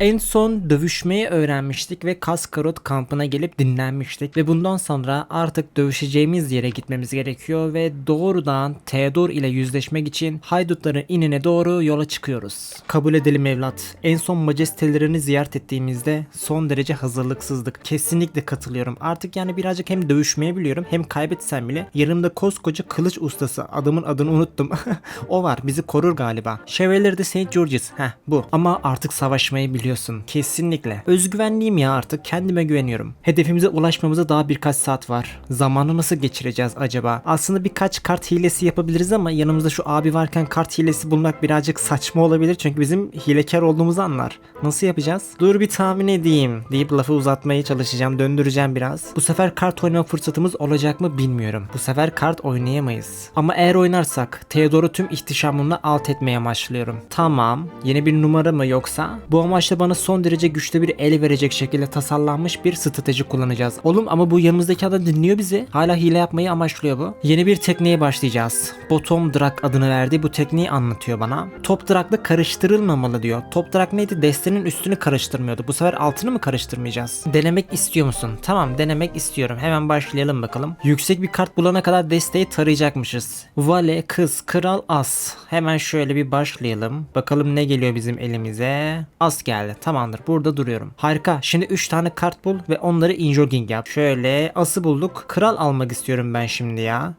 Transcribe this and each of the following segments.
En son dövüşmeyi öğrenmiştik ve Kaskarot kampına gelip dinlenmiştik ve bundan sonra artık dövüşeceğimiz yere gitmemiz gerekiyor ve doğrudan Theodor ile yüzleşmek için haydutların inine doğru yola çıkıyoruz. Kabul edelim evlat. En son majestelerini ziyaret ettiğimizde son derece hazırlıksızdık. Kesinlikle katılıyorum. Artık yani birazcık hem dövüşmeyi biliyorum hem kaybetsem bile yanımda koskoca kılıç ustası adamın adını unuttum. o var bizi korur galiba. Chevalier de St. George's. Heh bu. Ama artık savaşmayı biliyorsun. Kesinlikle. Özgüvenliyim ya artık. Kendime güveniyorum. Hedefimize ulaşmamıza daha birkaç saat var. Zamanı nasıl geçireceğiz acaba? Aslında birkaç kart hilesi yapabiliriz ama yanımızda şu abi varken kart hilesi bulmak birazcık saçma olabilir. Çünkü bizim hilekar olduğumuzu anlar. Nasıl yapacağız? Dur bir tahmin edeyim deyip lafı uzatmaya çalışacağım. Döndüreceğim biraz. Bu sefer kart oynama fırsatımız olacak mı bilmiyorum. Bu sefer kart oynayamayız. Ama eğer oynarsak Theodor'u tüm ihtişamımla alt etmeye amaçlıyorum. Tamam. Yeni bir numara mı yoksa? Bu amaçla bana son derece güçlü bir el verecek şekilde tasarlanmış bir strateji kullanacağız. Oğlum ama bu yanımızdaki adam dinliyor bizi. Hala hile yapmayı amaçlıyor bu. Yeni bir tekniğe başlayacağız. Bottom drag adını verdiği bu tekniği anlatıyor bana. Top dragla karıştırılmamalı diyor. Top drag neydi? Destenin üstünü karıştırmıyordu. Bu sefer altını mı karıştırmayacağız? Denemek istiyor musun? Tamam denemek istiyorum. Hemen başlayalım bakalım. Yüksek bir kart bulana kadar desteği tarayacakmışız. Vale, kız, kral, as. Hemen şöyle bir başlayalım. Bakalım ne geliyor bizim elimize. As geldi. Tamamdır. Burada duruyorum. Harika. Şimdi 3 tane kart bul ve onları injogging yap. Şöyle ası bulduk. Kral almak istiyorum ben şimdi ya.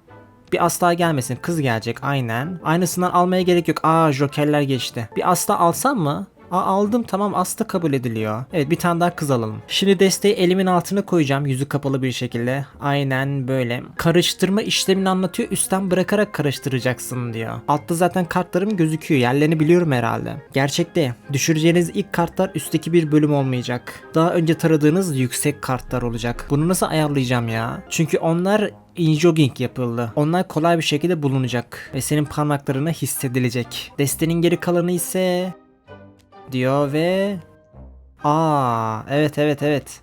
Bir asla gelmesin. Kız gelecek aynen. Aynısından almaya gerek yok. Aa jokerler geçti. Bir asla alsam mı? Aa aldım tamam asla kabul ediliyor. Evet bir tane daha kız alalım. Şimdi desteği elimin altına koyacağım yüzü kapalı bir şekilde. Aynen böyle. Karıştırma işlemini anlatıyor. Üstten bırakarak karıştıracaksın diyor. Altta zaten kartlarım gözüküyor. Yerlerini biliyorum herhalde. Gerçekte düşüreceğiniz ilk kartlar üstteki bir bölüm olmayacak. Daha önce taradığınız yüksek kartlar olacak. Bunu nasıl ayarlayacağım ya? Çünkü onlar injogging yapıldı. Onlar kolay bir şekilde bulunacak ve senin parmaklarına hissedilecek. Destenin geri kalanı ise diyor ve Aa evet evet evet.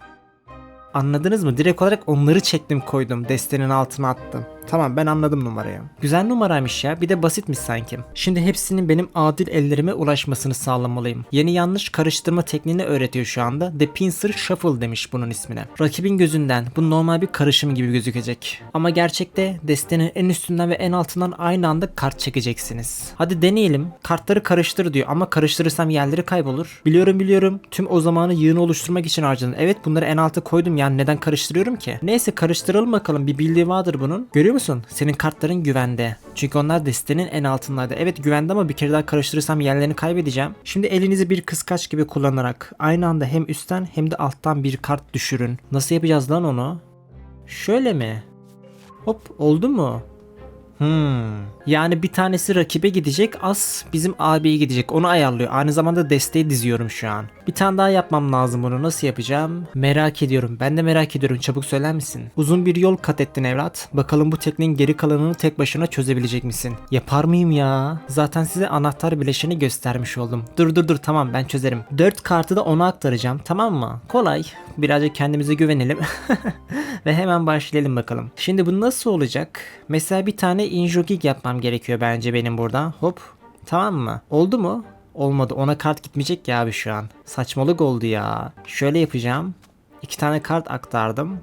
Anladınız mı? Direkt olarak onları çektim koydum. Destenin altına attım. Tamam ben anladım numarayı. Güzel numaraymış ya. Bir de basitmiş sanki. Şimdi hepsinin benim adil ellerime ulaşmasını sağlamalıyım. Yeni yanlış karıştırma tekniğini öğretiyor şu anda. The Pincer Shuffle demiş bunun ismine. Rakibin gözünden bu normal bir karışım gibi gözükecek. Ama gerçekte destenin en üstünden ve en altından aynı anda kart çekeceksiniz. Hadi deneyelim. Kartları karıştır diyor ama karıştırırsam yerleri kaybolur. Biliyorum biliyorum. Tüm o zamanı yığını oluşturmak için harcadın. Evet bunları en alta koydum yani neden karıştırıyorum ki? Neyse karıştıralım bakalım. Bir bildiği vardır bunun. Görüyor musun? Senin kartların güvende. Çünkü onlar destenin en altındaydı. Evet güvende ama bir kere daha karıştırırsam yerlerini kaybedeceğim. Şimdi elinizi bir kıskaç gibi kullanarak aynı anda hem üstten hem de alttan bir kart düşürün. Nasıl yapacağız lan onu? Şöyle mi? Hop oldu mu? Hmm. Yani bir tanesi rakibe gidecek, az bizim abiye gidecek. Onu ayarlıyor. Aynı zamanda desteği diziyorum şu an. Bir tane daha yapmam lazım bunu. Nasıl yapacağım? Merak ediyorum. Ben de merak ediyorum. Çabuk söyler misin? Uzun bir yol kat ettin evlat. Bakalım bu tekniğin geri kalanını tek başına çözebilecek misin? Yapar mıyım ya? Zaten size anahtar bileşeni göstermiş oldum. Dur dur dur tamam ben çözerim. 4 kartı da ona aktaracağım tamam mı? Kolay. Birazcık kendimize güvenelim. Ve hemen başlayalım bakalım. Şimdi bu nasıl olacak? Mesela bir tane injogig yapmam gerekiyor bence benim burada. Hop. Tamam mı? Oldu mu? Olmadı. Ona kart gitmeyecek ya abi şu an. Saçmalık oldu ya. Şöyle yapacağım. İki tane kart aktardım.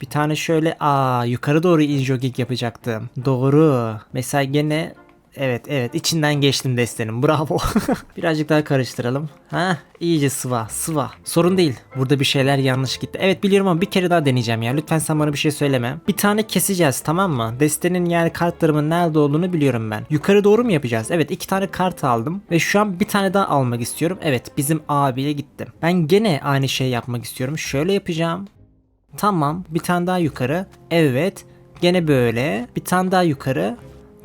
Bir tane şöyle aa yukarı doğru injogig yapacaktım. Doğru. Mesela gene Evet evet içinden geçtim destenin bravo. Birazcık daha karıştıralım. Ha iyice sıva sıva. Sorun değil. Burada bir şeyler yanlış gitti. Evet biliyorum ama bir kere daha deneyeceğim ya. Lütfen sen bana bir şey söyleme. Bir tane keseceğiz tamam mı? Destenin yani kartlarımın nerede olduğunu biliyorum ben. Yukarı doğru mu yapacağız? Evet iki tane kart aldım. Ve şu an bir tane daha almak istiyorum. Evet bizim abiye gittim. Ben gene aynı şey yapmak istiyorum. Şöyle yapacağım. Tamam bir tane daha yukarı. Evet. Gene böyle. Bir tane daha yukarı.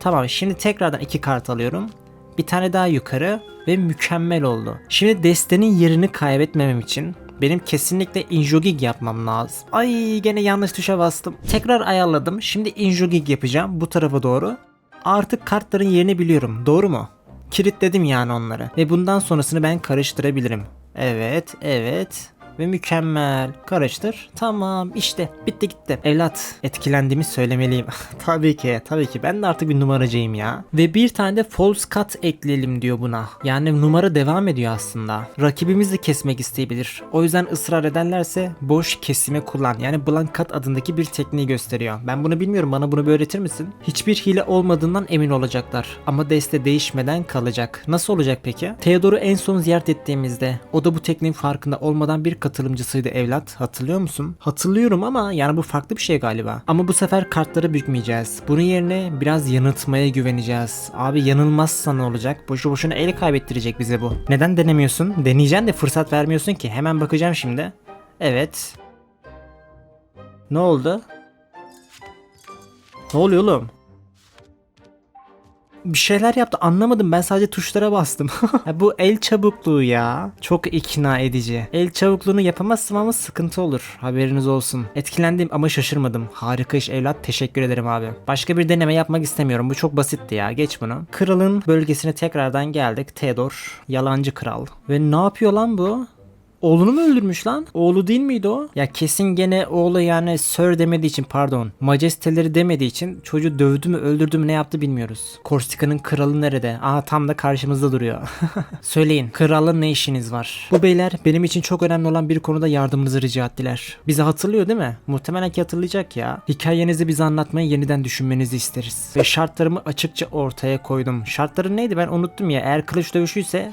Tamam şimdi tekrardan iki kart alıyorum. Bir tane daha yukarı ve mükemmel oldu. Şimdi destenin yerini kaybetmemem için benim kesinlikle injogig yapmam lazım. Ay gene yanlış tuşa bastım. Tekrar ayarladım. Şimdi injogig yapacağım bu tarafa doğru. Artık kartların yerini biliyorum. Doğru mu? Kilitledim yani onları. Ve bundan sonrasını ben karıştırabilirim. Evet, evet. Ve mükemmel. Karıştır. Tamam işte bitti gitti. Evlat etkilendiğimi söylemeliyim. tabii ki tabii ki ben de artık bir numaracıyım ya. Ve bir tane de false cut ekleyelim diyor buna. Yani numara devam ediyor aslında. Rakibimiz de kesmek isteyebilir. O yüzden ısrar ederlerse boş kesime kullan. Yani blank cut adındaki bir tekniği gösteriyor. Ben bunu bilmiyorum bana bunu öğretir misin? Hiçbir hile olmadığından emin olacaklar. Ama deste değişmeden kalacak. Nasıl olacak peki? Theodor'u en son ziyaret ettiğimizde o da bu tekniğin farkında olmadan bir katılımcısıydı evlat. Hatırlıyor musun? Hatırlıyorum ama yani bu farklı bir şey galiba. Ama bu sefer kartları bükmeyeceğiz. Bunun yerine biraz yanıltmaya güveneceğiz. Abi yanılmazsa ne olacak? Boşu boşuna el kaybettirecek bize bu. Neden denemiyorsun? Deneyeceksin de fırsat vermiyorsun ki. Hemen bakacağım şimdi. Evet. Ne oldu? Ne oluyor oğlum? Bir şeyler yaptı anlamadım ben sadece tuşlara bastım. Bu el çabukluğu ya. Çok ikna edici. El çabukluğunu yapamazsam ama sıkıntı olur. Haberiniz olsun. Etkilendim ama şaşırmadım. Harika iş evlat teşekkür ederim abi. Başka bir deneme yapmak istemiyorum. Bu çok basitti ya. Geç bunu. Kralın bölgesine tekrardan geldik. Theodor. Yalancı kral. Ve ne yapıyor lan bu? Oğlunu mu öldürmüş lan? Oğlu değil miydi o? Ya kesin gene oğlu yani sir demediği için pardon. Majesteleri demediği için çocuğu dövdü mü öldürdü mü ne yaptı bilmiyoruz. Korsika'nın kralı nerede? Aha tam da karşımızda duruyor. Söyleyin kralın ne işiniz var? Bu beyler benim için çok önemli olan bir konuda yardımınızı rica ettiler. Bizi hatırlıyor değil mi? Muhtemelen ki hatırlayacak ya. Hikayenizi bize anlatmayı yeniden düşünmenizi isteriz. Ve şartlarımı açıkça ortaya koydum. Şartları neydi ben unuttum ya. Eğer kılıç dövüşüyse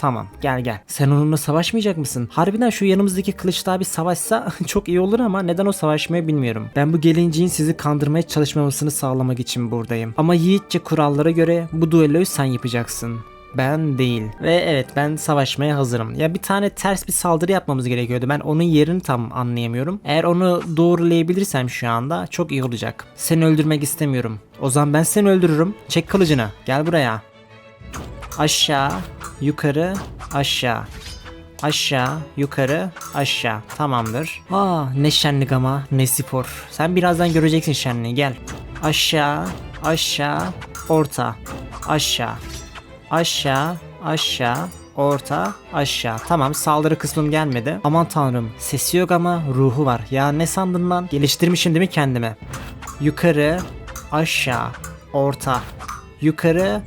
Tamam gel gel. Sen onunla savaşmayacak mısın? Harbiden şu yanımızdaki kılıçlı abi savaşsa çok iyi olur ama neden o savaşmayı bilmiyorum. Ben bu gelinciğin sizi kandırmaya çalışmamasını sağlamak için buradayım. Ama yiğitçe kurallara göre bu duelloyu sen yapacaksın. Ben değil. Ve evet ben savaşmaya hazırım. Ya bir tane ters bir saldırı yapmamız gerekiyordu. Ben onun yerini tam anlayamıyorum. Eğer onu doğrulayabilirsem şu anda çok iyi olacak. Seni öldürmek istemiyorum. O zaman ben seni öldürürüm. Çek kılıcını. Gel buraya. Aşağı, yukarı, aşağı. Aşağı, yukarı, aşağı. Tamamdır. Aa ne şenlik ama ne spor. Sen birazdan göreceksin şenliği gel. Aşağı, aşağı, orta. Aşağı. Aşağı, aşağı, orta, aşağı. Tamam saldırı kısmım gelmedi. Aman tanrım sesi yok ama ruhu var. Ya ne sandın lan? Geliştirmişim değil mi kendime? Yukarı, aşağı, orta. Yukarı,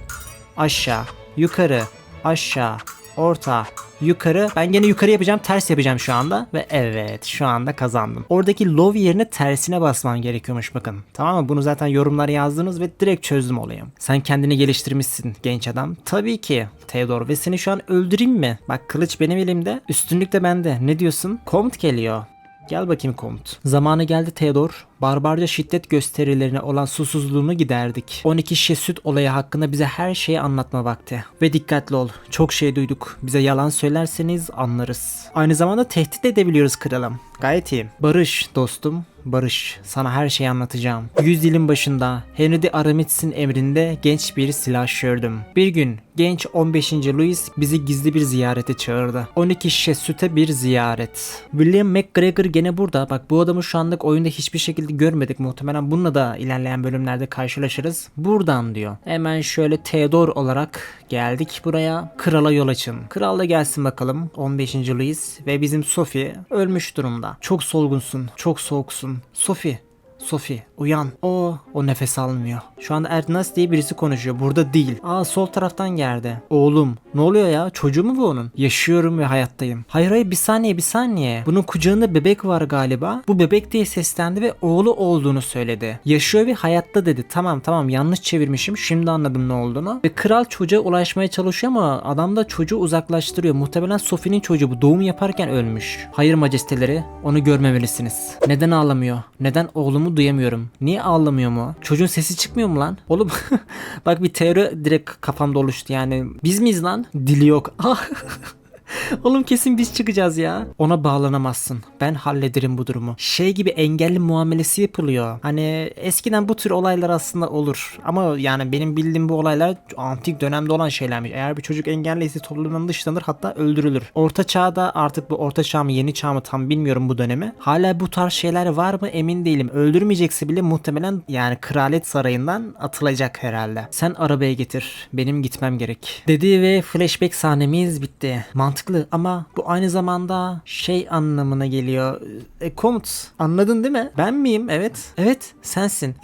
aşağı, yukarı, aşağı, orta, yukarı. Ben gene yukarı yapacağım, ters yapacağım şu anda ve evet şu anda kazandım. Oradaki low yerine tersine basman gerekiyormuş bakın. Tamam mı? Bunu zaten yorumlara yazdınız ve direkt çözdüm olayı. Sen kendini geliştirmişsin genç adam. Tabii ki Theodor ve seni şu an öldüreyim mi? Bak kılıç benim elimde, üstünlük de bende. Ne diyorsun? Komut geliyor. Gel bakayım komut. Zamanı geldi Theodor. Barbarca şiddet gösterilerine olan susuzluğunu giderdik. 12 şişe süt olayı hakkında bize her şeyi anlatma vakti. Ve dikkatli ol. Çok şey duyduk. Bize yalan söylerseniz anlarız. Aynı zamanda tehdit edebiliyoruz kralım. Gayet iyi. Barış dostum. Barış. Sana her şeyi anlatacağım. Yüzyılın başında Henry de Aramids'in emrinde genç bir silahşördüm. Bir gün genç 15. Louis bizi gizli bir ziyarete çağırdı. 12 şişe süte bir ziyaret. William McGregor gene burada. Bak bu adamı şu anlık oyunda hiçbir şekilde görmedik. Muhtemelen bununla da ilerleyen bölümlerde karşılaşırız. Buradan diyor. Hemen şöyle Theodor olarak geldik buraya. Krala yol açın. Kral da gelsin bakalım. 15. Louis ve bizim Sophie ölmüş durumda. Çok solgunsun. Çok soğuksun. Sophie Sophie uyan. O o nefes almıyor. Şu anda Erdnas diye birisi konuşuyor. Burada değil. Aa sol taraftan geldi. Oğlum ne oluyor ya? Çocuğu mu bu onun? Yaşıyorum ve hayattayım. Hayır hayır bir saniye bir saniye. Bunun kucağında bebek var galiba. Bu bebek diye seslendi ve oğlu olduğunu söyledi. Yaşıyor ve hayatta dedi. Tamam tamam yanlış çevirmişim. Şimdi anladım ne olduğunu. Ve kral çocuğa ulaşmaya çalışıyor ama adam da çocuğu uzaklaştırıyor. Muhtemelen Sophie'nin çocuğu bu doğum yaparken ölmüş. Hayır majesteleri onu görmemelisiniz. Neden ağlamıyor? Neden oğlumu duyamıyorum? Niye ağlamıyor mu? Çocuğun sesi çıkmıyor mu lan? Oğlum bak bir teori direkt kafamda oluştu yani. Biz miyiz lan? Dili yok. Oğlum kesin biz çıkacağız ya. Ona bağlanamazsın. Ben hallederim bu durumu. Şey gibi engelli muamelesi yapılıyor. Hani eskiden bu tür olaylar aslında olur. Ama yani benim bildiğim bu olaylar antik dönemde olan şeylermiş. Eğer bir çocuk engelliyse toplumdan dışlanır hatta öldürülür. Orta çağda artık bu orta çağ mı yeni çağ mı tam bilmiyorum bu dönemi. Hala bu tarz şeyler var mı emin değilim. Öldürmeyecekse bile muhtemelen yani kraliyet sarayından atılacak herhalde. Sen arabaya getir. Benim gitmem gerek. Dedi ve flashback sahnemiz bitti. Mantıklı ama bu aynı zamanda şey anlamına geliyor. E, komut anladın değil mi? Ben miyim? Evet. Evet sensin.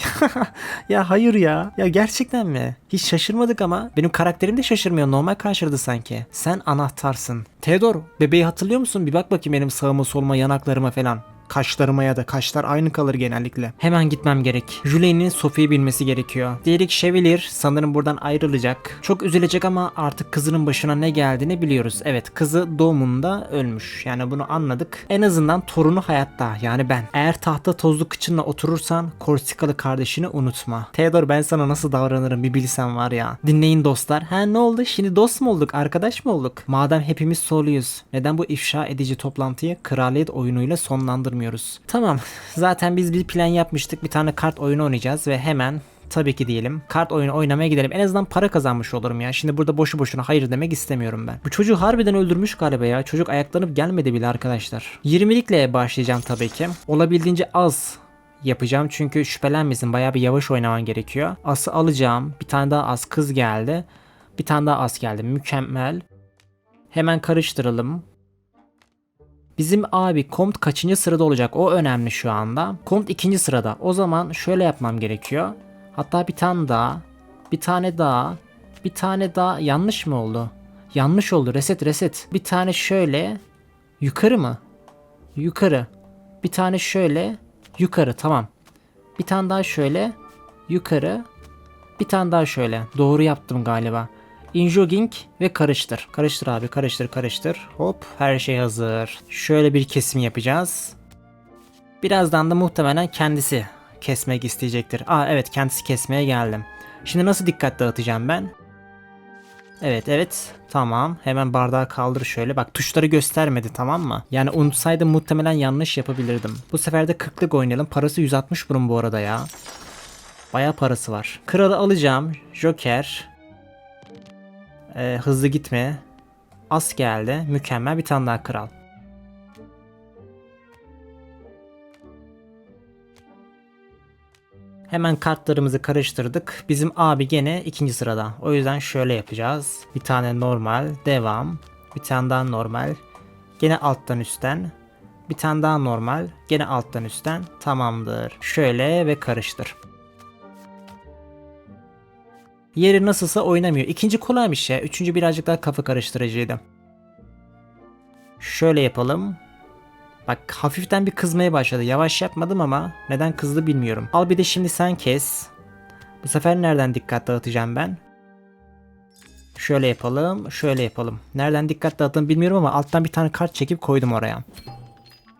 ya hayır ya. Ya gerçekten mi? Hiç şaşırmadık ama benim karakterim de şaşırmıyor. Normal karşıladı sanki. Sen anahtarsın. Theodor bebeği hatırlıyor musun? Bir bak bakayım benim sağıma soluma yanaklarıma falan. Kaşlarıma ya da kaşlar aynı kalır genellikle. Hemen gitmem gerek. Julien'in Sophie'yi bilmesi gerekiyor. Dierik Chevalier sanırım buradan ayrılacak. Çok üzülecek ama artık kızının başına ne geldiğini biliyoruz. Evet kızı doğumunda ölmüş. Yani bunu anladık. En azından torunu hayatta yani ben. Eğer tahta tozlu kıçınla oturursan Korsikalı kardeşini unutma. Theodor ben sana nasıl davranırım bir bilsen var ya. Dinleyin dostlar. Ha ne oldu? Şimdi dost mu olduk? Arkadaş mı olduk? Madem hepimiz soluyuz. Neden bu ifşa edici toplantıyı kraliyet oyunuyla sonlandırmıyoruz? Tamam. Zaten biz bir plan yapmıştık. Bir tane kart oyunu oynayacağız ve hemen Tabii ki diyelim. Kart oyunu oynamaya gidelim. En azından para kazanmış olurum ya. Şimdi burada boşu boşuna hayır demek istemiyorum ben. Bu çocuğu harbiden öldürmüş galiba ya. Çocuk ayaklanıp gelmedi bile arkadaşlar. 20'likle başlayacağım tabii ki. Olabildiğince az yapacağım çünkü şüphelenmesin bayağı bir yavaş oynaman gerekiyor. Ası alacağım. Bir tane daha az kız geldi. Bir tane daha az geldi. Mükemmel. Hemen karıştıralım. Bizim abi Komt kaçıncı sırada olacak? O önemli şu anda. Komt ikinci sırada. O zaman şöyle yapmam gerekiyor. Hatta bir tane daha. Bir tane daha. Bir tane daha. Yanlış mı oldu? Yanlış oldu. Reset reset. Bir tane şöyle. Yukarı mı? Yukarı. Bir tane şöyle. Yukarı tamam. Bir tane daha şöyle. Yukarı. Bir tane daha şöyle. Doğru yaptım galiba. Injogging ve karıştır. Karıştır abi karıştır karıştır. Hop her şey hazır. Şöyle bir kesim yapacağız. Birazdan da muhtemelen kendisi kesmek isteyecektir. Aa evet kendisi kesmeye geldim. Şimdi nasıl dikkat dağıtacağım ben? Evet evet tamam hemen bardağı kaldır şöyle bak tuşları göstermedi tamam mı? Yani unutsaydım muhtemelen yanlış yapabilirdim. Bu sefer de 40'lık oynayalım parası 160 burun bu arada ya. Baya parası var. Kralı alacağım. Joker. Ee, hızlı gitme. As geldi. Mükemmel bir tane daha kral. Hemen kartlarımızı karıştırdık. Bizim abi gene ikinci sırada. O yüzden şöyle yapacağız. Bir tane normal, devam. Bir tane daha normal. Gene alttan üstten. Bir tane daha normal. Gene alttan üstten. Tamamdır. Şöyle ve karıştır. Yeri nasılsa oynamıyor. İkinci kolaymış ya. Üçüncü birazcık daha kafa karıştırıcıydı. Şöyle yapalım. Bak hafiften bir kızmaya başladı. Yavaş yapmadım ama neden kızdı bilmiyorum. Al bir de şimdi sen kes. Bu sefer nereden dikkat dağıtacağım ben? Şöyle yapalım, şöyle yapalım. Nereden dikkat dağıttım bilmiyorum ama alttan bir tane kart çekip koydum oraya.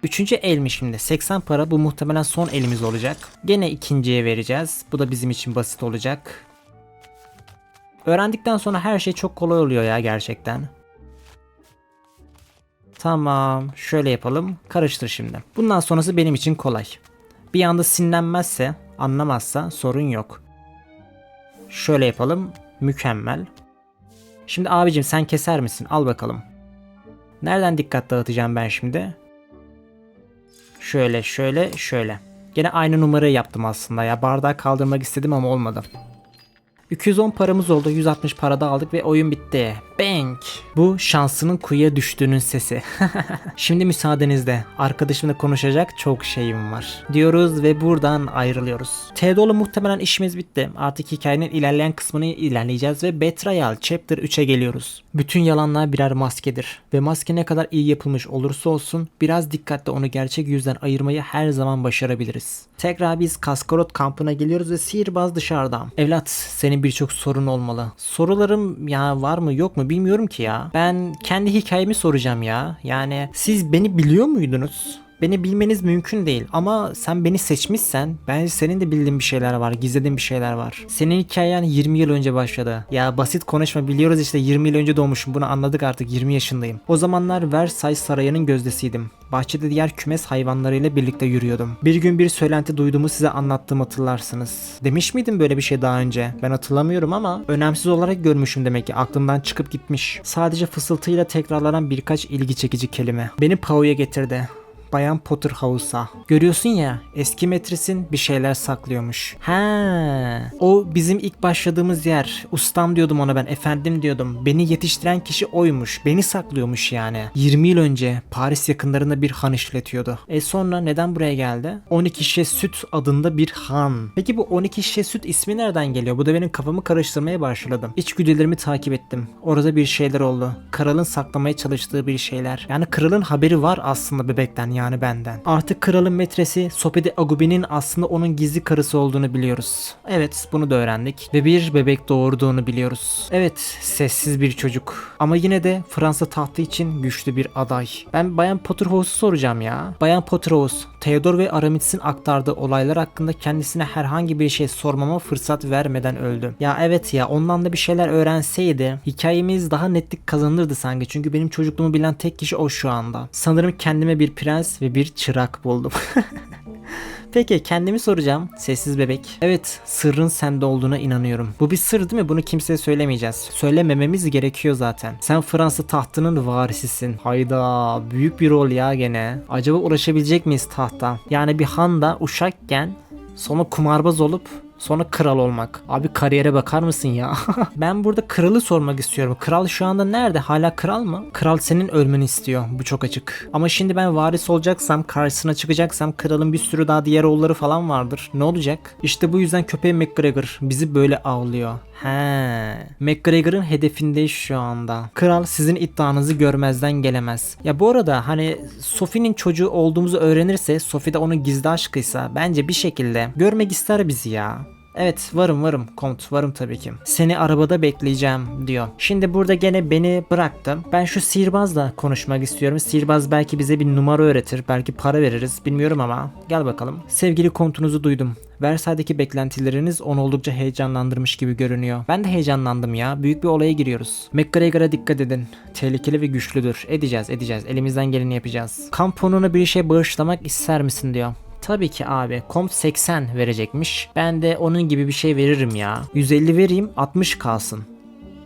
Üçüncü elmiş şimdi. 80 para bu muhtemelen son elimiz olacak. Gene ikinciye vereceğiz. Bu da bizim için basit olacak. Öğrendikten sonra her şey çok kolay oluyor ya gerçekten. Tamam. Şöyle yapalım. Karıştır şimdi. Bundan sonrası benim için kolay. Bir anda sinirlenmezse, anlamazsa sorun yok. Şöyle yapalım. Mükemmel. Şimdi abicim sen keser misin? Al bakalım. Nereden dikkat dağıtacağım ben şimdi? Şöyle, şöyle, şöyle. Gene aynı numarayı yaptım aslında ya. Bardağı kaldırmak istedim ama olmadı. 210 paramız oldu. 160 para da aldık ve oyun bitti. Bank. Bu şansının kuyuya düştüğünün sesi. Şimdi müsaadenizle arkadaşımla konuşacak çok şeyim var. Diyoruz ve buradan ayrılıyoruz. Theodor'la muhtemelen işimiz bitti. Artık hikayenin ilerleyen kısmını ilerleyeceğiz ve Betrayal Chapter 3'e geliyoruz. Bütün yalanlar birer maskedir. Ve maske ne kadar iyi yapılmış olursa olsun biraz dikkatle onu gerçek yüzden ayırmayı her zaman başarabiliriz. Tekrar biz Kaskarot kampına geliyoruz ve sihirbaz dışarıda. Evlat senin birçok sorun olmalı. Sorularım ya var mı yok mu bilmiyorum ki ya. Ben kendi hikayemi soracağım ya. Yani siz beni biliyor muydunuz? Beni bilmeniz mümkün değil ama sen beni seçmişsen bence senin de bildiğin bir şeyler var, gizlediğin bir şeyler var. Senin hikayen 20 yıl önce başladı. Ya basit konuşma biliyoruz işte 20 yıl önce doğmuşum bunu anladık artık 20 yaşındayım. O zamanlar Versailles sarayının gözdesiydim. Bahçede diğer kümes hayvanlarıyla birlikte yürüyordum. Bir gün bir söylenti duyduğumu size anlattığımı hatırlarsınız. Demiş miydim böyle bir şey daha önce? Ben hatırlamıyorum ama önemsiz olarak görmüşüm demek ki aklımdan çıkıp gitmiş. Sadece fısıltıyla tekrarlanan birkaç ilgi çekici kelime. Beni Pau'ya getirdi. Bayan Potter House'a. Görüyorsun ya eski metresin bir şeyler saklıyormuş. Ha, o bizim ilk başladığımız yer. Ustam diyordum ona ben efendim diyordum. Beni yetiştiren kişi oymuş. Beni saklıyormuş yani. 20 yıl önce Paris yakınlarında bir han işletiyordu. E sonra neden buraya geldi? 12 şişe süt adında bir han. Peki bu 12 şişe süt ismi nereden geliyor? Bu da benim kafamı karıştırmaya başladım. İçgüdülerimi takip ettim. Orada bir şeyler oldu. Kralın saklamaya çalıştığı bir şeyler. Yani kralın haberi var aslında bebekten yani benden. Artık kralın metresi Sopede Agubi'nin aslında onun gizli karısı olduğunu biliyoruz. Evet bunu da öğrendik. Ve bir bebek doğurduğunu biliyoruz. Evet sessiz bir çocuk. Ama yine de Fransa tahtı için güçlü bir aday. Ben Bayan Potterhouse'u soracağım ya. Bayan Potterhouse, Theodor ve Aramis'in aktardığı olaylar hakkında kendisine herhangi bir şey sormama fırsat vermeden öldü. Ya evet ya ondan da bir şeyler öğrenseydi hikayemiz daha netlik kazanırdı sanki. Çünkü benim çocukluğumu bilen tek kişi o şu anda. Sanırım kendime bir prens ve bir çırak buldum. Peki kendimi soracağım. Sessiz bebek. Evet sırrın sende olduğuna inanıyorum. Bu bir sır değil mi? Bunu kimseye söylemeyeceğiz. Söylemememiz gerekiyor zaten. Sen Fransa tahtının varisisin. Hayda büyük bir rol ya gene. Acaba uğraşabilecek miyiz tahta? Yani bir han da uşakken sonra kumarbaz olup Sonra kral olmak. Abi kariyere bakar mısın ya? ben burada kralı sormak istiyorum. Kral şu anda nerede? Hala kral mı? Kral senin ölmeni istiyor. Bu çok açık. Ama şimdi ben varis olacaksam, karşısına çıkacaksam kralın bir sürü daha diğer oğulları falan vardır. Ne olacak? İşte bu yüzden köpeği McGregor bizi böyle avlıyor. He. McGregor'ın hedefindeyiz şu anda. Kral sizin iddianızı görmezden gelemez. Ya bu arada hani Sophie'nin çocuğu olduğumuzu öğrenirse Sophie de onun gizli aşkıysa bence bir şekilde görmek ister bizi ya. Evet varım varım komut varım tabii ki. Seni arabada bekleyeceğim diyor. Şimdi burada gene beni bıraktı. Ben şu sihirbazla konuşmak istiyorum. Sihirbaz belki bize bir numara öğretir. Belki para veririz bilmiyorum ama. Gel bakalım. Sevgili kontunuzu duydum. Versailles'deki beklentileriniz onu oldukça heyecanlandırmış gibi görünüyor. Ben de heyecanlandım ya. Büyük bir olaya giriyoruz. McGregor'a dikkat edin. Tehlikeli ve güçlüdür. Edeceğiz edeceğiz. Elimizden geleni yapacağız. Kamp fonuna bir şey bağışlamak ister misin diyor. Tabii ki abi. Komp 80 verecekmiş. Ben de onun gibi bir şey veririm ya. 150 vereyim 60 kalsın.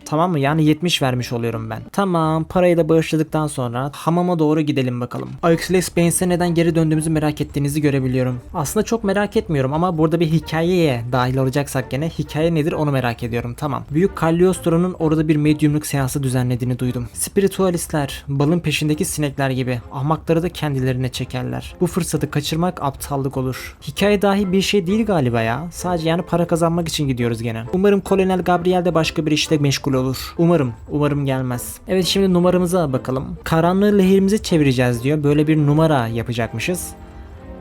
Tamam mı? Yani 70 vermiş oluyorum ben. Tamam parayı da bağışladıktan sonra hamama doğru gidelim bakalım. Achilles Baines'e neden geri döndüğümüzü merak ettiğinizi görebiliyorum. Aslında çok merak etmiyorum ama burada bir hikayeye dahil olacaksak gene hikaye nedir onu merak ediyorum. Tamam. Büyük Cagliostro'nun orada bir medyumluk seansı düzenlediğini duydum. Spiritualistler, balın peşindeki sinekler gibi ahmakları da kendilerine çekerler. Bu fırsatı kaçırmak aptallık olur. Hikaye dahi bir şey değil galiba ya. Sadece yani para kazanmak için gidiyoruz gene. Umarım Kolonel Gabriel de başka bir işle meşgul olur. Umarım. Umarım gelmez. Evet şimdi numaramıza bakalım. Karanlığı lehimize çevireceğiz diyor. Böyle bir numara yapacakmışız.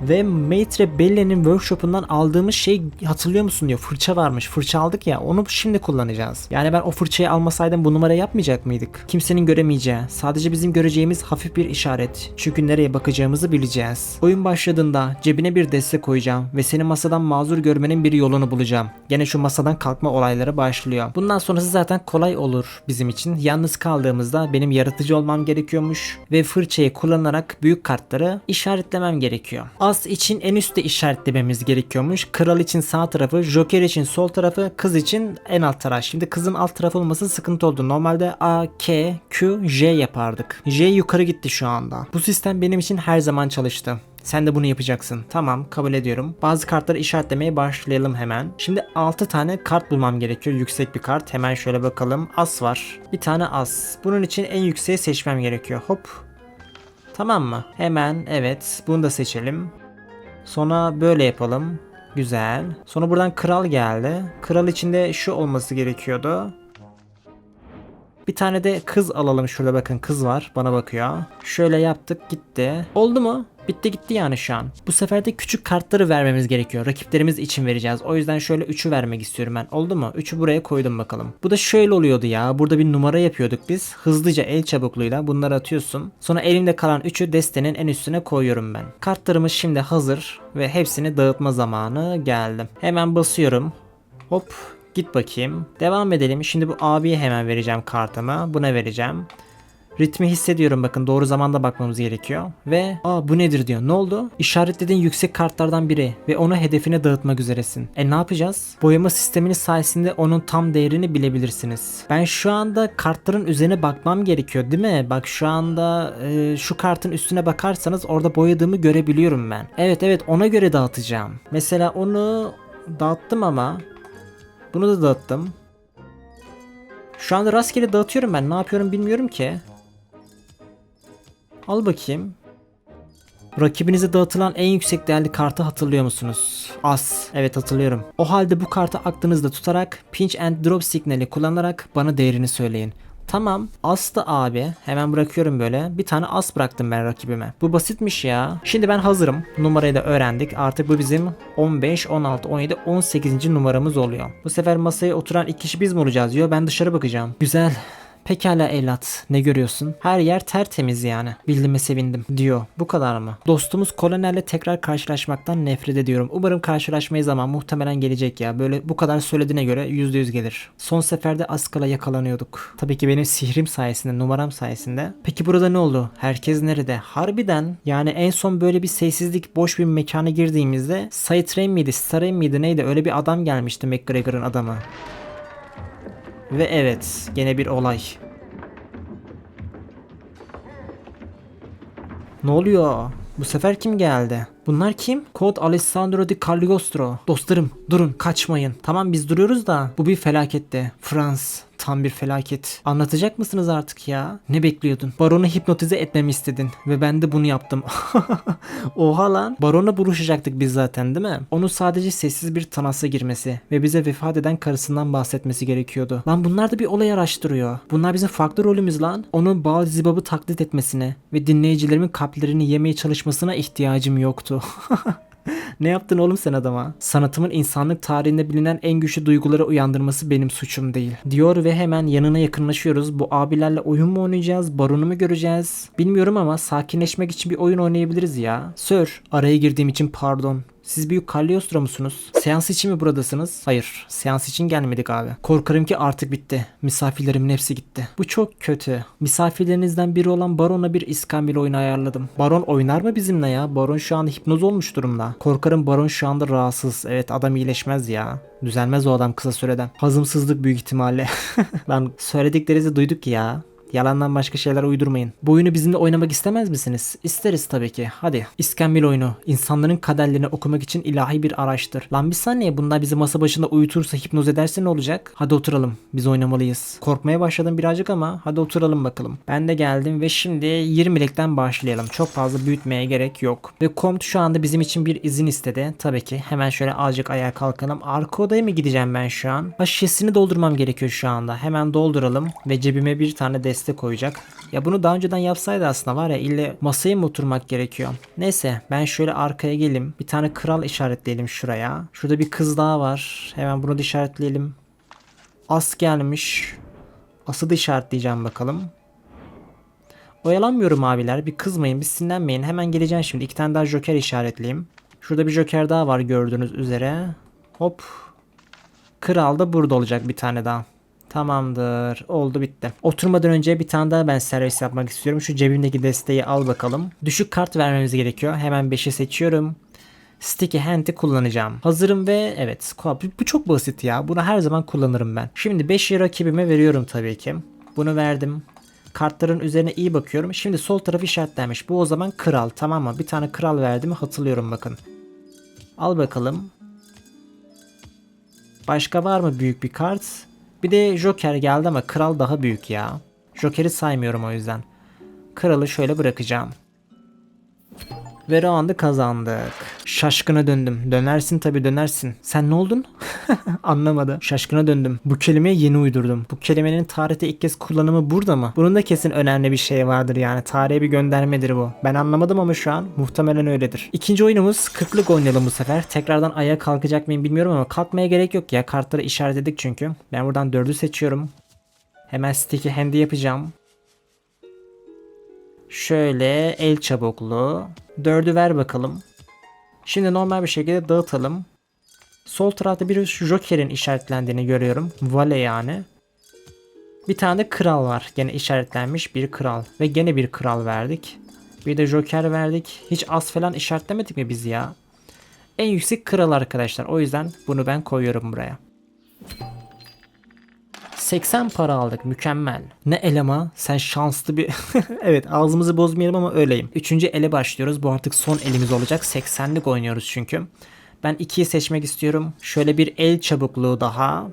Ve Maitre Belle'nin workshop'undan aldığımız şey hatırlıyor musun diyor. Fırça varmış. Fırça aldık ya onu şimdi kullanacağız. Yani ben o fırçayı almasaydım bu numara yapmayacak mıydık? Kimsenin göremeyeceği, sadece bizim göreceğimiz hafif bir işaret. Çünkü nereye bakacağımızı bileceğiz. Oyun başladığında cebine bir destek koyacağım ve seni masadan mazur görmenin bir yolunu bulacağım. Gene şu masadan kalkma olayları başlıyor. Bundan sonrası zaten kolay olur bizim için. Yalnız kaldığımızda benim yaratıcı olmam gerekiyormuş ve fırçayı kullanarak büyük kartları işaretlemem gerekiyor. As için en üstte işaretlememiz gerekiyormuş. Kral için sağ tarafı, Joker için sol tarafı, kız için en alt taraf. Şimdi kızın alt tarafı olması sıkıntı oldu. Normalde A, K, Q, J yapardık. J yukarı gitti şu anda. Bu sistem benim için her zaman çalıştı. Sen de bunu yapacaksın. Tamam kabul ediyorum. Bazı kartları işaretlemeye başlayalım hemen. Şimdi 6 tane kart bulmam gerekiyor. Yüksek bir kart. Hemen şöyle bakalım. As var. Bir tane as. Bunun için en yükseği seçmem gerekiyor. Hop. Tamam mı? Hemen evet. Bunu da seçelim. Sonra böyle yapalım. Güzel. Sonra buradan kral geldi. Kral içinde şu olması gerekiyordu. Bir tane de kız alalım şurada bakın kız var bana bakıyor. Şöyle yaptık gitti. Oldu mu? Bitti gitti yani şu an. Bu sefer de küçük kartları vermemiz gerekiyor. Rakiplerimiz için vereceğiz. O yüzden şöyle 3'ü vermek istiyorum ben. Oldu mu? 3'ü buraya koydum bakalım. Bu da şöyle oluyordu ya. Burada bir numara yapıyorduk biz. Hızlıca el çabukluğuyla bunları atıyorsun. Sonra elimde kalan 3'ü destenin en üstüne koyuyorum ben. Kartlarımız şimdi hazır ve hepsini dağıtma zamanı geldi. Hemen basıyorum. Hop Git bakayım. Devam edelim. Şimdi bu abiye hemen vereceğim kartımı. Buna vereceğim. Ritmi hissediyorum bakın doğru zamanda bakmamız gerekiyor. Ve aa bu nedir diyor. Ne oldu? İşaretlediğin yüksek kartlardan biri ve onu hedefine dağıtmak üzeresin. E ne yapacağız? Boyama sisteminin sayesinde onun tam değerini bilebilirsiniz. Ben şu anda kartların üzerine bakmam gerekiyor değil mi? Bak şu anda e, şu kartın üstüne bakarsanız orada boyadığımı görebiliyorum ben. Evet evet ona göre dağıtacağım. Mesela onu dağıttım ama bunu da dağıttım. Şu anda rastgele dağıtıyorum ben. Ne yapıyorum bilmiyorum ki. Al bakayım. Rakibinize dağıtılan en yüksek değerli kartı hatırlıyor musunuz? As. Evet hatırlıyorum. O halde bu kartı aklınızda tutarak pinch and drop signali kullanarak bana değerini söyleyin. Tamam. As da abi. Hemen bırakıyorum böyle. Bir tane as bıraktım ben rakibime. Bu basitmiş ya. Şimdi ben hazırım. Numarayı da öğrendik. Artık bu bizim 15, 16, 17, 18. numaramız oluyor. Bu sefer masaya oturan iki kişi biz mi olacağız diyor. Ben dışarı bakacağım. Güzel. Pekala evlat, ne görüyorsun? Her yer tertemiz yani. Bildiğime sevindim diyor. Bu kadar mı? Dostumuz kolonelle tekrar karşılaşmaktan nefret ediyorum. Umarım karşılaşmayı zaman muhtemelen gelecek ya. Böyle bu kadar söylediğine göre %100 gelir. Son seferde az kala yakalanıyorduk. Tabii ki benim sihrim sayesinde, numaram sayesinde. Peki burada ne oldu? Herkes nerede? Harbiden yani en son böyle bir sessizlik, boş bir mekana girdiğimizde Sayit Rain miydi, Star miydi neydi? Öyle bir adam gelmişti McGregor'ın adamı. Ve evet, gene bir olay. Ne oluyor? Bu sefer kim geldi? Bunlar kim? Kod Alessandro Di Cagliostro. Dostlarım durun kaçmayın. Tamam biz duruyoruz da bu bir felaketti. Frans tam bir felaket. Anlatacak mısınız artık ya? Ne bekliyordun? Baronu hipnotize etmemi istedin ve ben de bunu yaptım. Oha lan. Barona buluşacaktık biz zaten değil mi? Onu sadece sessiz bir tanasa girmesi ve bize vefat eden karısından bahsetmesi gerekiyordu. Lan bunlar da bir olay araştırıyor. Bunlar bizim farklı rolümüz lan. Onun Baal Zibab'ı taklit etmesine ve dinleyicilerimin kalplerini yemeye çalışmasına ihtiyacım yoktu. ne yaptın oğlum sen adama? Sanatımın insanlık tarihinde bilinen en güçlü duyguları uyandırması benim suçum değil. Diyor ve hemen yanına yakınlaşıyoruz. Bu abilerle oyun mu oynayacağız? Baronu mu göreceğiz? Bilmiyorum ama sakinleşmek için bir oyun oynayabiliriz ya. Sir, araya girdiğim için pardon. Siz büyük Cagliostro musunuz? Seans için mi buradasınız? Hayır, seans için gelmedik abi. Korkarım ki artık bitti. Misafirlerimin hepsi gitti. Bu çok kötü. Misafirlerinizden biri olan Baron'a bir iskambil oyunu ayarladım. Baron oynar mı bizimle ya? Baron şu anda hipnoz olmuş durumda. Korkarım Baron şu anda rahatsız. Evet adam iyileşmez ya. Düzelmez o adam kısa süreden. Hazımsızlık büyük ihtimalle. Lan söylediklerinizi duyduk ya. Yalandan başka şeyler uydurmayın. Bu oyunu bizimle oynamak istemez misiniz? İsteriz tabii ki. Hadi. İskambil oyunu. İnsanların kaderlerini okumak için ilahi bir araçtır. Lan bir saniye bunlar bizi masa başında uyutursa hipnoz ederse ne olacak? Hadi oturalım. Biz oynamalıyız. Korkmaya başladım birazcık ama hadi oturalım bakalım. Ben de geldim ve şimdi 20'likten başlayalım. Çok fazla büyütmeye gerek yok. Ve Comte şu anda bizim için bir izin istedi. Tabii ki. Hemen şöyle azıcık ayağa kalkalım. Arka odaya mı gideceğim ben şu an? Ha şişesini doldurmam gerekiyor şu anda. Hemen dolduralım ve cebime bir tane destek koyacak. Ya bunu daha önceden yapsaydı aslında var ya ille masaya mı oturmak gerekiyor? Neyse ben şöyle arkaya geleyim. Bir tane kral işaretleyelim şuraya. Şurada bir kız daha var. Hemen bunu da işaretleyelim. As gelmiş. As'ı da işaretleyeceğim bakalım. Oyalanmıyorum abiler. Bir kızmayın, bir sinirlenmeyin. Hemen geleceğim şimdi. İki tane daha joker işaretleyeyim. Şurada bir joker daha var gördüğünüz üzere. Hop. Kral da burada olacak bir tane daha. Tamamdır. Oldu bitti. Oturmadan önce bir tane daha ben servis yapmak istiyorum. Şu cebimdeki desteği al bakalım. Düşük kart vermemiz gerekiyor. Hemen 5'i seçiyorum. Sticky Hand'i kullanacağım. Hazırım ve evet bu, çok basit ya. Bunu her zaman kullanırım ben. Şimdi 5'i rakibime veriyorum tabii ki. Bunu verdim. Kartların üzerine iyi bakıyorum. Şimdi sol taraf işaretlenmiş. Bu o zaman kral tamam mı? Bir tane kral verdim hatırlıyorum bakın. Al bakalım. Başka var mı büyük bir kart? Bir de Joker geldi ama kral daha büyük ya. Joker'i saymıyorum o yüzden. Kralı şöyle bırakacağım. Ve roundu kazandık. Şaşkına döndüm. Dönersin tabi dönersin. Sen ne oldun? Anlamadı. Şaşkına döndüm. Bu kelimeyi yeni uydurdum. Bu kelimenin tarihte ilk kez kullanımı burada mı? Bunun da kesin önemli bir şey vardır yani. Tarihe bir göndermedir bu. Ben anlamadım ama şu an muhtemelen öyledir. İkinci oyunumuz 40'lık oynayalım bu sefer. Tekrardan ayağa kalkacak mıyım bilmiyorum ama kalkmaya gerek yok ya. Kartları işaretledik çünkü. Ben buradan 4'ü seçiyorum. Hemen sticky hand'i yapacağım. Şöyle el çabukluğu. Dördü ver bakalım. Şimdi normal bir şekilde dağıtalım. Sol tarafta bir Joker'in işaretlendiğini görüyorum. Vale yani. Bir tane de kral var. Gene işaretlenmiş bir kral. Ve gene bir kral verdik. Bir de joker verdik. Hiç as falan işaretlemedik mi biz ya? En yüksek kral arkadaşlar. O yüzden bunu ben koyuyorum buraya. 80 para aldık mükemmel. Ne elema sen şanslı bir... evet ağzımızı bozmayalım ama öyleyim. Üçüncü ele başlıyoruz. Bu artık son elimiz olacak. 80'lik oynuyoruz çünkü. Ben 2'yi seçmek istiyorum. Şöyle bir el çabukluğu daha.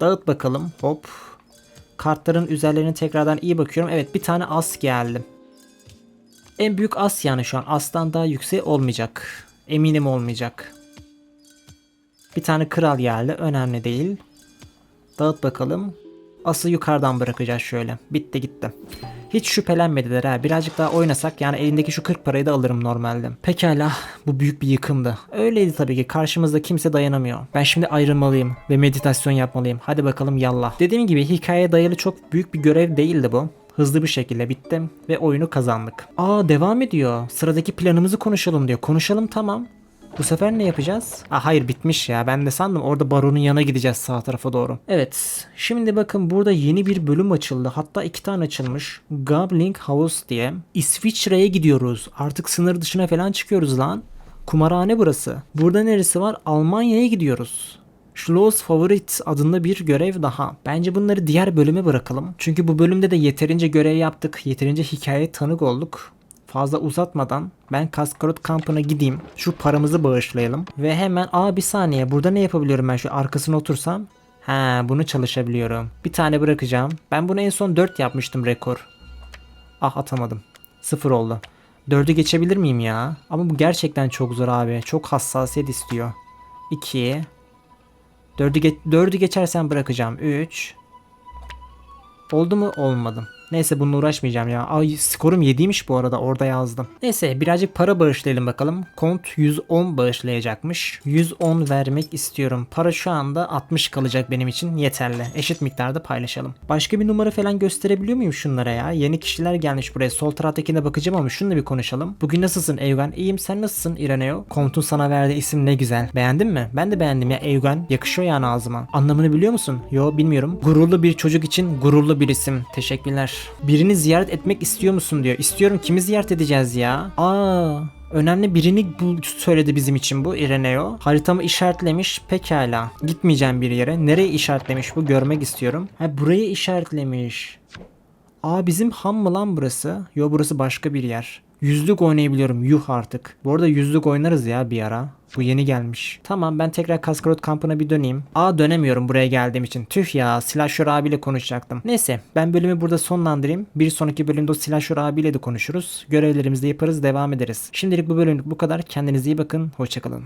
Dağıt bakalım. Hop. Kartların üzerlerine tekrardan iyi bakıyorum. Evet bir tane as geldi. En büyük as yani şu an. Astan daha yüksek olmayacak. Eminim olmayacak. Bir tane kral geldi. Önemli değil. Dağıt bakalım. Ası yukarıdan bırakacağız şöyle. Bitti gitti. Hiç şüphelenmediler ha. Birazcık daha oynasak yani elindeki şu 40 parayı da alırım normalde. Pekala bu büyük bir yıkımdı. Öyleydi tabii ki karşımızda kimse dayanamıyor. Ben şimdi ayrılmalıyım ve meditasyon yapmalıyım. Hadi bakalım yallah. Dediğim gibi hikayeye dayalı çok büyük bir görev değildi bu. Hızlı bir şekilde bitti ve oyunu kazandık. Aa devam ediyor. Sıradaki planımızı konuşalım diyor. Konuşalım tamam. Bu sefer ne yapacağız? Aa, hayır bitmiş ya. Ben de sandım orada baronun yana gideceğiz sağ tarafa doğru. Evet. Şimdi bakın burada yeni bir bölüm açıldı. Hatta iki tane açılmış. Goblin House diye. İsviçre'ye gidiyoruz. Artık sınır dışına falan çıkıyoruz lan. Kumarhane burası. Burada neresi var? Almanya'ya gidiyoruz. Schloss Favorit adında bir görev daha. Bence bunları diğer bölüme bırakalım. Çünkü bu bölümde de yeterince görev yaptık. Yeterince hikaye tanık olduk. Fazla uzatmadan ben Kaskarot kampına gideyim. Şu paramızı bağışlayalım. Ve hemen aa bir saniye burada ne yapabiliyorum ben şu arkasına otursam? Ha bunu çalışabiliyorum. Bir tane bırakacağım. Ben bunu en son 4 yapmıştım rekor. Ah atamadım. Sıfır oldu. 4'ü geçebilir miyim ya? Ama bu gerçekten çok zor abi. Çok hassasiyet istiyor. 2 4'ü ge 4'ü geçersen bırakacağım. 3 Oldu mu? Olmadım. Neyse bununla uğraşmayacağım ya. Ay skorum 7'ymiş bu arada orada yazdım. Neyse birazcık para bağışlayalım bakalım. Kont 110 bağışlayacakmış. 110 vermek istiyorum. Para şu anda 60 kalacak benim için yeterli. Eşit miktarda paylaşalım. Başka bir numara falan gösterebiliyor muyum şunlara ya? Yeni kişiler gelmiş buraya. Sol taraftakine bakacağım ama şununla bir konuşalım. Bugün nasılsın Evgen? İyiyim sen nasılsın Ireneo? Kont'un sana verdiği isim ne güzel. Beğendin mi? Ben de beğendim ya Evgen. Yakışıyor yani ağzıma. Anlamını biliyor musun? Yo bilmiyorum. Gururlu bir çocuk için gururlu bir isim. Teşekkürler. Birini ziyaret etmek istiyor musun diyor. İstiyorum. Kimi ziyaret edeceğiz ya? Aa, önemli birini bu söyledi bizim için bu Ireneo. Haritamı işaretlemiş. Pekala. Gitmeyeceğim bir yere. Nereye işaretlemiş bu? Görmek istiyorum. Ha burayı işaretlemiş. Aa bizim ham mı lan burası? Yo burası başka bir yer. Yüzlük oynayabiliyorum yuh artık. Bu arada yüzlük oynarız ya bir ara. Bu yeni gelmiş. Tamam ben tekrar Kaskarot kampına bir döneyim. Aa dönemiyorum buraya geldiğim için. Tüh ya Slasher abiyle konuşacaktım. Neyse ben bölümü burada sonlandırayım. Bir sonraki bölümde o Slasher abiyle de konuşuruz. Görevlerimizi de yaparız devam ederiz. Şimdilik bu bölümlük bu kadar. Kendinize iyi bakın. Hoşçakalın.